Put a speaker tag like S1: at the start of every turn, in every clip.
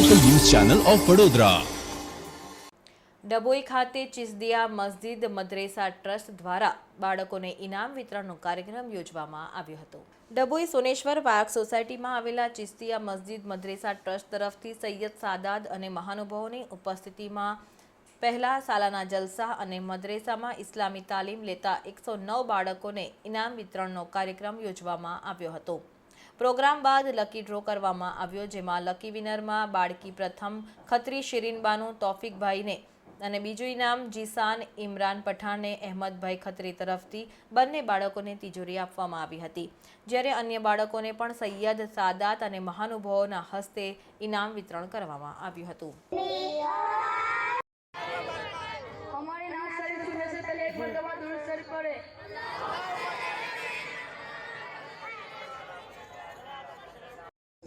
S1: Channel of Vadodara
S2: Dabhoi ખાતે ચિસ્દિયા મસ્જિદ મદ્રેસા trust દ્વારા બાળકોને ઇનામ વિતરણનો કાર્યક્રમ યોજવામાં આવ્યો હતો. ડભોઈ સોનેશ્વર પાર્ક સોસાયટીમાં આવેલા ચિસ્તિયા મસ્જિદ મદ્રેસા ટ્રસ્ટ તરફથી સૈયદ સાદાદ અને મહાનુભાવોની ઉપસ્થિતિમાં પહેલા સાલાના જલસા અને મદ્રેસામાં ઇસ્લામી તાલીમ લેતા એકસો નવ બાળકોને ઇનામ વિતરણનો કાર્યક્રમ યોજવામાં આવ્યો હતો. પ્રોગ્રામ બાદ લકી ડ્રો કરવામાં આવ્યો, જેમાં લકી વિનરમાં બાળકી પ્રથમ ખત્રી શિરીનબાનુ તોફિકભાઈને અને બીજું ઇનામ જીસાન ઇમરાન પઠાણને અહેમદભાઈ ખત્રી તરફથી બંને બાળકોને તિજોરી આપવામાં આવી હતી. જ્યારે અન્ય બાળકોને પણ સૈયદ, સાદાત અને મહાનુભાવોના હસ્તે ઇનામ વિતરણ કરવામાં આવ્યું હતું.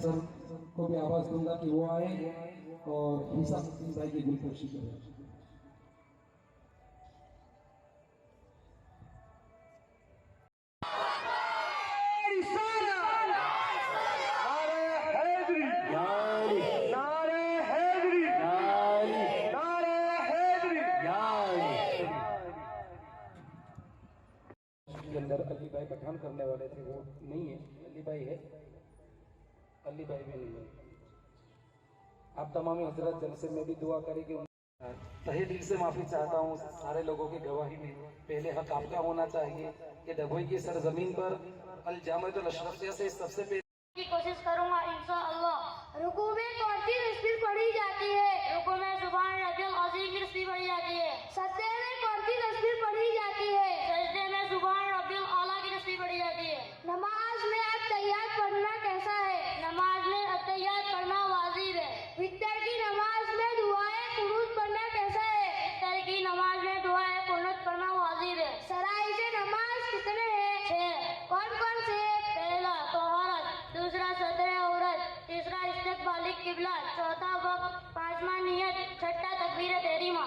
S3: सर को भी आवाज़ दूँगा कि वो आए और हिसाब भाई की गुलफर्शी करें। अली भाई पठान करने वाले थे, वो नहीं है, अली भाई है। अली भाई भी नहीं आप तमाम हज़रत जलसे में भी दुआ करें कि तहे दिल से माफ़ी चाहता हूँ। सारे लोगों की गवाही में पहले हक आपका होना चाहिए कि डभोई की सरजमीन पर अल जाम अशरफिया से सबसे पहले
S4: कोशिश करूँगा इंशाल्लाह रुकू में पढ़ी किबला चौथा वक्त पांचवा नियत छठा तकबीर तहरीमा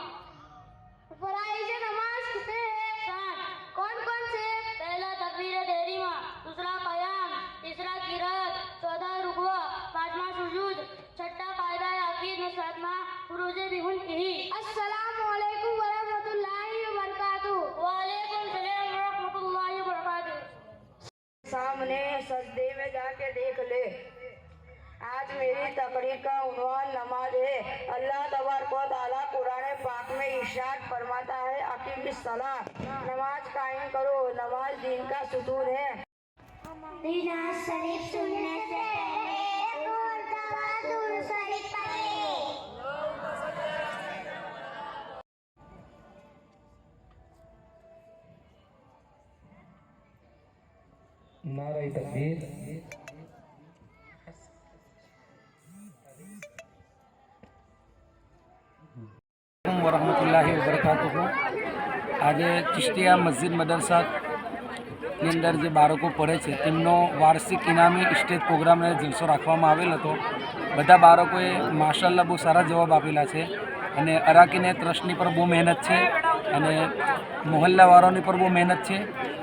S4: फराइज नमाज कितने हैं सात कौन कौन से पहला तकबीर तहरीमा दूसरा कयाम तीसरा किरात चौथा रुकवा पांचवा सुजूद छठा कायदा याफीर में सातवां फुरूज बिहुन ही अस्सलाम वालेकुम व रहमतुल्लाहि व बरकातुहू व अलैकुम सलाम व रहमतुल्लाहि व बरकातुहू
S5: सामने सजदे में जाके देख ले आज मेरी तकरीर का उन्वान नमाज है अल्लाह तबारक व ताला कुरान पाक में इरशाद फरमाता है अकीम सला नमाज कायम करो नमाज दीन का सुतून है
S4: दीना शरीफ सुनने से पहले एक मरतबा दुरूद शरीफ पढ़ें।
S3: नारा तकबीर વરહમતુલ્લાહિ વબરકાતુહુ. આજે ચિશ્તિયા મસ્જિદ મદરસાની અંદર જે બાળકો પડે છે, તેમનો વાર્ષિક ઇનામી સ્ટેજ પ્રોગ્રામને જલસો રાખવામાં આવેલ હતો. બધા બાળકોએ માશાલ્લાહ બહુ સારા જવાબ આપેલા છે અને અરાકીને ટ્રસ્ટની પર બહુ મહેનત છે અને મોહલ્લાવાળાની પર બહુ મહેનત છે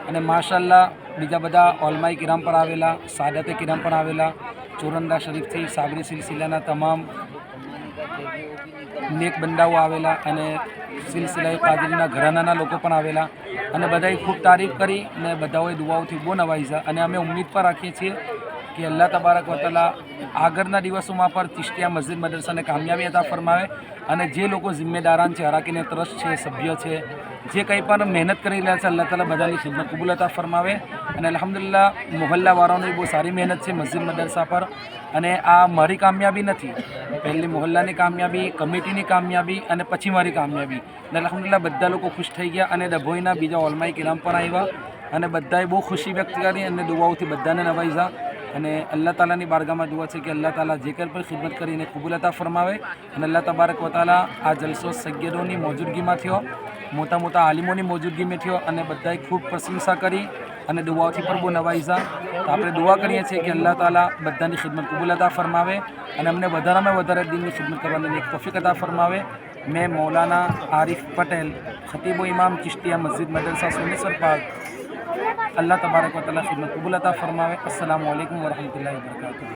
S3: અને માશાલ્લાહ બીજા બધા ઓલમાઈ કિરામ પર આવેલા, સાદતે કિરામ પણ આવેલા, ચોરંદા શરીફથી સાબરી સિલસિલાના તમામ નેક બંદાઓ આવેલા અને સિલસિલાએ પાદરીના ઘરાનાના લોકો પણ આવેલા. અને બધાએ ખૂબ તારીફ કરી અને બધાઓએ દુઆઓથી બહુ નવાઈજા અને અમે ઉમ્મીદ પણ રાખીએ છીએ કે અલ્લાહ તબારક વતાલા આગળના દિવસોમાં પણ ચિશ્તિયા મસ્જિદ મદરસાને કામયાબી હતા ફરમાવે અને જે લોકો જિમ્મેદારાન છે, હરાકીને ટ્રસ્ટ છે, સભ્ય છે, જે કંઈ પણ મહેનત કરી રહ્યા છે, અલ્લાહ તાલા બધાની ખિદમત કબૂલ અતા ફરમાવે. અને અલહમદુલિલ્લા મોહલ્લાવાળાઓની બહુ સારી મહેનત છે મસ્જિદ મદરસા પર. અને આ મારી કામયાબી નથી. પહેલી મોહલ્લાની કામયાબી, કમિટીની કામયાબી અને પછી મારી કામયાબી. અને અલહમદુલિલ્લા બધા લોકો ખુશ થઈ ગયા અને ડભોઈના બીજા ઓલમાઈ કિરામ પણ આવ્યા અને બધાએ બહુ ખુશી વ્યક્ત કરી અને દુવાઓથી બધાને નવાઈજા અને અલ્લાહ તાલાની બારગામાં દુઆ છે કે અલ્લાહ તાલા જે કંઈ પણ ખિદમત કરીને કબૂલતા ફરમાવે અને અલ્લાહ તબારક વતાલા આ જલસો સૈયદોની મોજૂદગીમાં થયો, મોટા મોટા આલિમોની મોજૂદગીમાં થયો અને બધાએ ખૂબ પ્રશંસા કરી અને દુવાઓથી પણ બહુ નવાઈઝા. તો આપણે દુઆ કરીએ છીએ કે અલ્લાહ તાલા બધાની ખિદમત કબૂલતા ફરમાવે અને અમને વધારામાં વધારે દિનની ખિદમત કરવાની એક તોફીક અદા ફરમાવે. મેં મૌલાના આરિફ પટેલ, ખતીબો ઇમામ કિશ્તિયા મસ્જિદ, મદરસા, સોનેસર પાર્ક আল্লাহ তবারক তালা সুন্নত কবুলতা ফরমাবে আসসালামু আলাইকুম রহমতুল্লাহ বরকাত